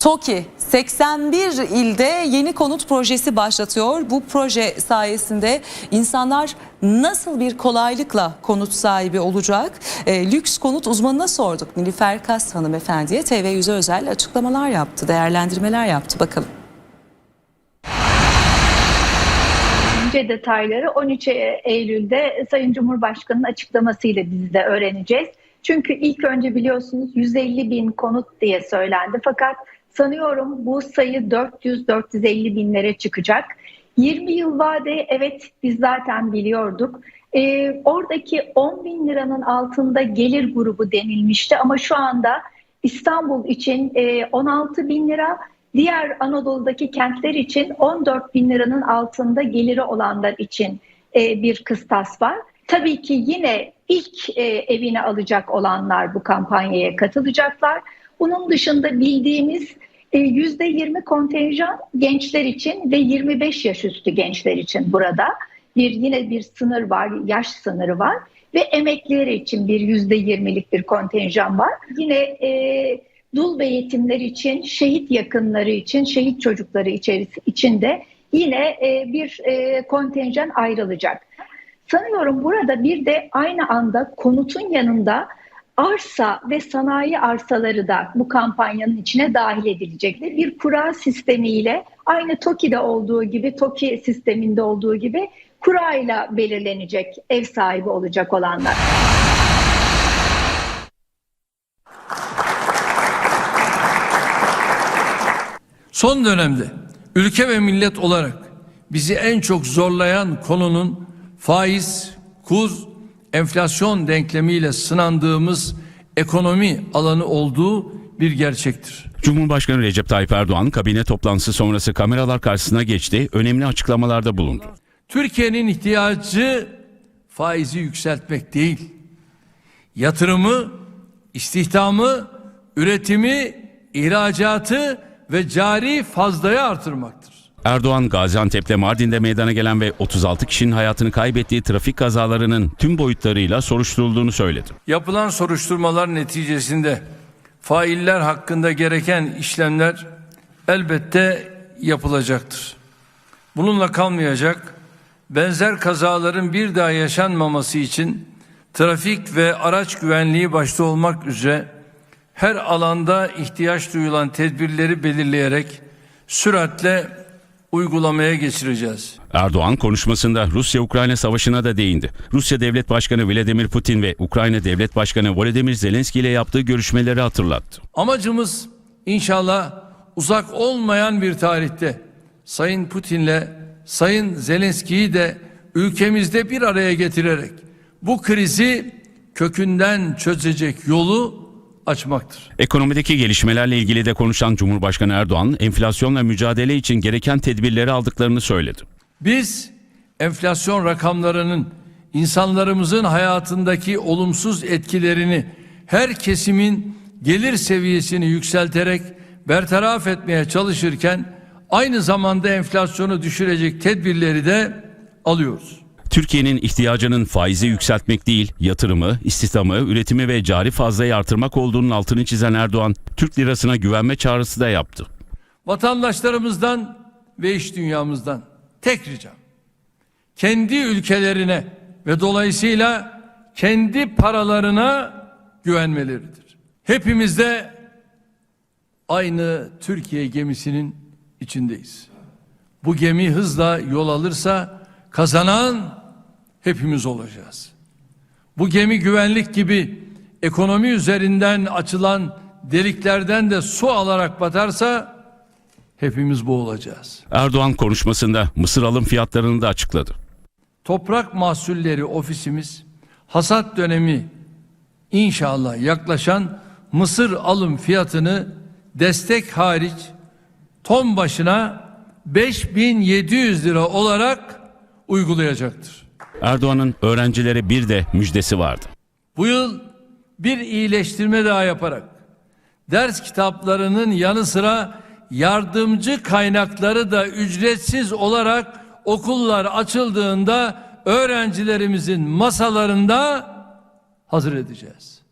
TOKİ 81 ilde yeni konut projesi başlatıyor. Bu proje sayesinde insanlar nasıl bir kolaylıkla konut sahibi olacak? E, lüks konut uzmanına sorduk. Nilüfer Kas hanımefendiye TV100'e özel açıklamalar yaptı, değerlendirmeler yaptı. Bakalım. ince detayları 13 Eylül'de Sayın Cumhurbaşkanı'nın açıklamasıyla biz de öğreneceğiz. Çünkü ilk önce biliyorsunuz 150 bin konut diye söylendi. Fakat sanıyorum bu sayı 400-450 binlere çıkacak. 20 yıl vade evet biz zaten biliyorduk. Ee, oradaki 10 bin liranın altında gelir grubu denilmişti ama şu anda İstanbul için e, 16 bin lira, diğer Anadolu'daki kentler için 14 bin liranın altında geliri olanlar için e, bir kıstas var. Tabii ki yine ilk e, evini alacak olanlar bu kampanyaya katılacaklar. Bunun dışında bildiğimiz e, %20 kontenjan gençler için ve 25 yaş üstü gençler için burada. Bir yine bir sınır var, yaş sınırı var ve emekliler için bir %20'lik bir kontenjan var. Yine e, dul ve yetimler için, şehit yakınları için, şehit çocukları içerisi içinde yine e, bir e, kontenjan ayrılacak. Sanıyorum burada bir de aynı anda konutun yanında arsa ve sanayi arsaları da bu kampanyanın içine dahil edilecek. Bir kura sistemiyle aynı TOKİ'de olduğu gibi, TOKİ sisteminde olduğu gibi kura ile belirlenecek ev sahibi olacak olanlar. Son dönemde ülke ve millet olarak bizi en çok zorlayan konunun faiz, kur, enflasyon denklemiyle sınandığımız ekonomi alanı olduğu bir gerçektir. Cumhurbaşkanı Recep Tayyip Erdoğan kabine toplantısı sonrası kameralar karşısına geçti, önemli açıklamalarda bulundu. Türkiye'nin ihtiyacı faizi yükseltmek değil. Yatırımı, istihdamı, üretimi, ihracatı ve cari fazlayı artırmaktır. Erdoğan, Gaziantep'te Mardin'de meydana gelen ve 36 kişinin hayatını kaybettiği trafik kazalarının tüm boyutlarıyla soruşturulduğunu söyledi. Yapılan soruşturmalar neticesinde failler hakkında gereken işlemler elbette yapılacaktır. Bununla kalmayacak, benzer kazaların bir daha yaşanmaması için trafik ve araç güvenliği başta olmak üzere her alanda ihtiyaç duyulan tedbirleri belirleyerek süratle uygulamaya geçireceğiz. Erdoğan konuşmasında Rusya-Ukrayna savaşına da değindi. Rusya Devlet Başkanı Vladimir Putin ve Ukrayna Devlet Başkanı Volodymyr Zelenski ile yaptığı görüşmeleri hatırlattı. Amacımız inşallah uzak olmayan bir tarihte Sayın Putin'le Sayın Zelenski'yi de ülkemizde bir araya getirerek bu krizi kökünden çözecek yolu açmaktır. Ekonomideki gelişmelerle ilgili de konuşan Cumhurbaşkanı Erdoğan, enflasyonla mücadele için gereken tedbirleri aldıklarını söyledi. Biz enflasyon rakamlarının insanlarımızın hayatındaki olumsuz etkilerini her kesimin gelir seviyesini yükselterek bertaraf etmeye çalışırken aynı zamanda enflasyonu düşürecek tedbirleri de alıyoruz. Türkiye'nin ihtiyacının faizi yükseltmek değil, yatırımı, istihdamı, üretimi ve cari fazlayı artırmak olduğunun altını çizen Erdoğan, Türk lirasına güvenme çağrısı da yaptı. Vatandaşlarımızdan ve iş dünyamızdan tek ricam kendi ülkelerine ve dolayısıyla kendi paralarına güvenmeleridir. Hepimiz de aynı Türkiye gemisinin içindeyiz. Bu gemi hızla yol alırsa kazanan hepimiz olacağız. Bu gemi güvenlik gibi ekonomi üzerinden açılan deliklerden de su alarak batarsa hepimiz boğulacağız. Erdoğan konuşmasında mısır alım fiyatlarını da açıkladı. Toprak Mahsulleri Ofisimiz hasat dönemi inşallah yaklaşan mısır alım fiyatını destek hariç ton başına 5700 lira olarak uygulayacaktır. Erdoğan'ın öğrencilere bir de müjdesi vardı. Bu yıl bir iyileştirme daha yaparak ders kitaplarının yanı sıra yardımcı kaynakları da ücretsiz olarak okullar açıldığında öğrencilerimizin masalarında hazır edeceğiz.